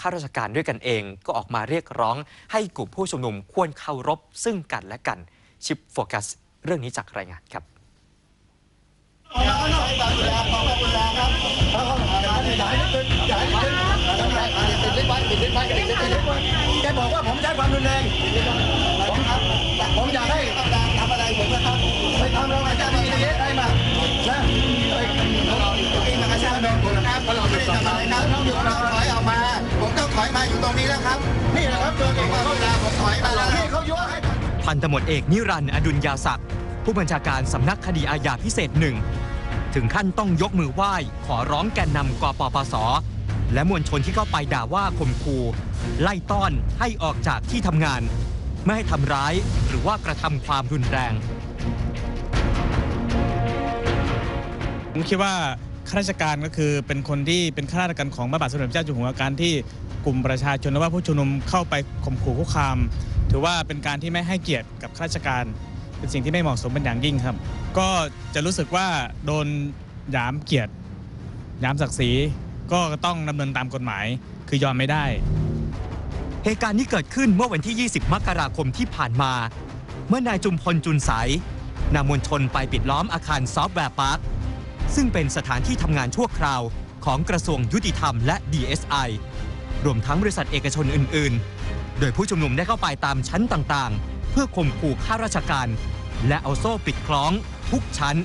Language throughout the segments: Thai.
ข้าราชการด้วยกันเอง ก็ออกมาเรียกร้อง ให้กลุ่มผู้ชุมนุมควรเคารพซึ่งกันและกันชิปโฟกัสเรื่องนี้จากรายงานครับแก มก็ถอยมาอยู่ตรงนี้แล้วครับ นี่แหละครับตัวเองว่าเวลาผมถอยมาแล้วนี่เขายั่วให้พันตำรวจเอกนิรันดร์อดุลยาศักดิ์ผู้บัญชาการสำนักคดีอาญาพิเศษหนึ่งถึงขั้นต้องยกมือไหว้ ขอร้องแกนนำกปปส และมวลชนที่เข้าไปด่าว่าข่มขู่ไล่ต้อนให้ออกจากที่ทำงาน ไม่ให้ทำร้ายหรือว่ากระทำความรุนแรงผมคิดว่า ข้าราชการก็คือเป็นคนที่เป็นข้าราชการของพระบาทสมเด็จพระเจ้าอยู่หัวการที่กลุ่มประชาชนหรือว่าผู้ชุมนุมเข้าไปข่มขู่คุกคาม ถือว่าเป็นการที่ไม่ให้เกียรติกับข้าราชการ เป็นสิ่งที่ไม่เหมาะสมเป็นอย่างยิ่งครับ ก็จะรู้สึกว่าโดนหยามเกียรติหยามศักดิ์ศรีก็ต้องดำเนินตามกฎหมายคือยอมไม่ได้ เหตุการณ์นี้เกิดขึ้นเมื่อวันที่ 20 มกราคมที่ผ่านมา เมื่อนายจุมพลจุนใสนำมวลชนไปปิดล้อมอาคารซอฟต์แวร์พาร์ค ซึ่งเป็นสถานที่ทำงานชั่วคราวของกระทรวงยุติธรรมและ DSI รวมทั้งบริษัทเอกชนอื่น ๆ โดยผู้ชุมนุมได้เข้าไปตามชั้นต่าง ๆ เพื่อข่มขู่ข้าราชการ และเอาโซ่ปิดคล้อง ทุกชั้น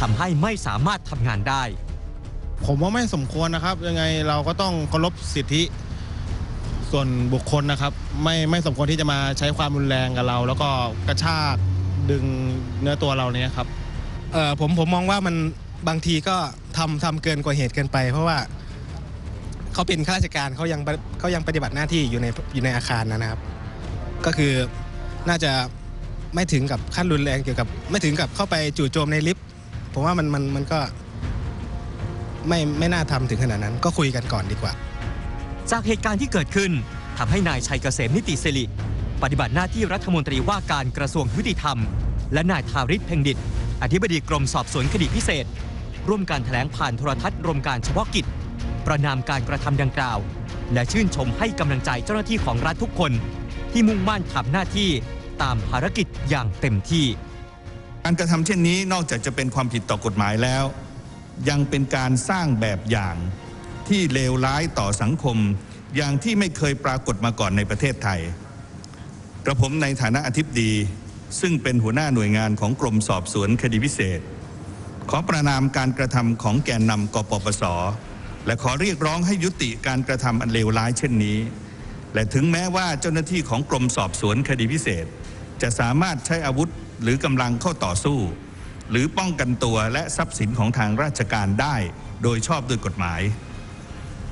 ทำให้ไม่สามารถทำงานได้ ผมว่าไม่สมควรนะครับ ยังไงเราก็ต้องเคารพสิทธิส่วนบุคคลนะครับ ไม่ไม่สมควรที่จะมาใช้ความรุนแรงกับเรา แล้วก็กระชากดึงเนื้อตัวเราเนี้ยครับ เออผมผมมองว่ามัน บางทีก็ทำทำเกินกว่าเหตุเกินไป เพราะว่าเขาเป็นข้าราชการเขายังเขายังปฏิบัติหน้าที่อยู่ในอยู่ในอาคารนะครับ ก็คือน่าจะไม่ถึงกับขั้นรุนแรงเกี่ยวกับ ไม่ถึงกับเข้าไปจู่โจมในลิฟต์ผมว่ามันมันมันก็ไม่ไม่น่าทำถึงขนาดนั้นก็คุยกันก่อนดีกว่า จากเหตุการณ์ที่เกิดขึ้นทำให้นายชัยเกษมนิติสิริปฏิบัติหน้าที่รัฐมนตรีว่าการกระทรวงยุติธรรม และนายทาริศเพ่งดิตอธิบดีกรมสอบสวนคดีพิเศษ ร่วมการแถลงผ่านโทรทัศน์รวมการเฉพาะกิจ ประนามการกระทำดังกล่าว และชื่นชมให้กำลังใจเจ้าหน้าที่ของรัฐทุกคน ที่มุ่งมั่นทำหน้าที่ตามภารกิจอย่างเต็มที่ การกระทำเช่นนี้นอกจากจะเป็นความผิดต่อกฎหมายแล้ว ยังเป็นการสร้างแบบอย่างที่เลวร้ายต่อสังคม อย่างที่ไม่เคยปรากฏมาก่อนในประเทศไทย กระผมในฐานะอธิบดี ซึ่งเป็นหัวหน้าหน่วยงานของกรมสอบสวนคดีพิเศษ ขอประนามการกระทำของแกนนำกปปส และขอเรียกร้องให้ยุติการกระทำอันเลวร้ายเช่นนี้ และถึงแม้ว่าเจ้าหน้าที่ของกรมสอบสวนคดีพิเศษ จะสามารถใช้อาวุธหรือกำลังเข้าต่อสู้ หรือป้องกันตัวและทรัพย์สินของทางราชการได้โดยชอบด้วยกฎหมาย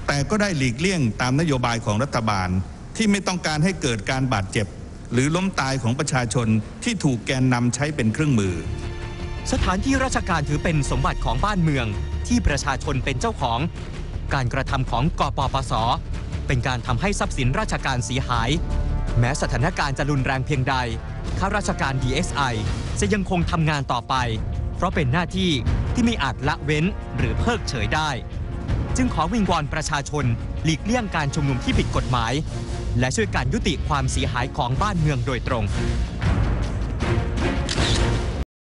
แต่ก็ได้หลีกเลี่ยงตามนโยบายของรัฐบาลที่ไม่ต้องการให้เกิดการบาดเจ็บ หรือล้มตายของประชาชนที่ถูกแกนนำใช้เป็นเครื่องมือ สถานที่ราชการถือเป็นสมบัติของบ้านเมืองที่ประชาชนเป็นเจ้าของ การกระทำของกปปส เป็นการทำให้ทรัพย์สินราชการเสียหาย แม้สถานการณ์จะรุนแรงเพียงใด ข้าราชการ DSI จะยังคงทำงานต่อไป เพราะเป็นหน้าที่ที่ไม่อาจละเว้นหรือเพิกเฉยได้ จึงขอวิงวอนประชาชนหลีกเลี่ยงการชุมนุมที่ผิดกฎหมาย และช่วยการยุติความเสียหายของบ้านเมืองโดยตรง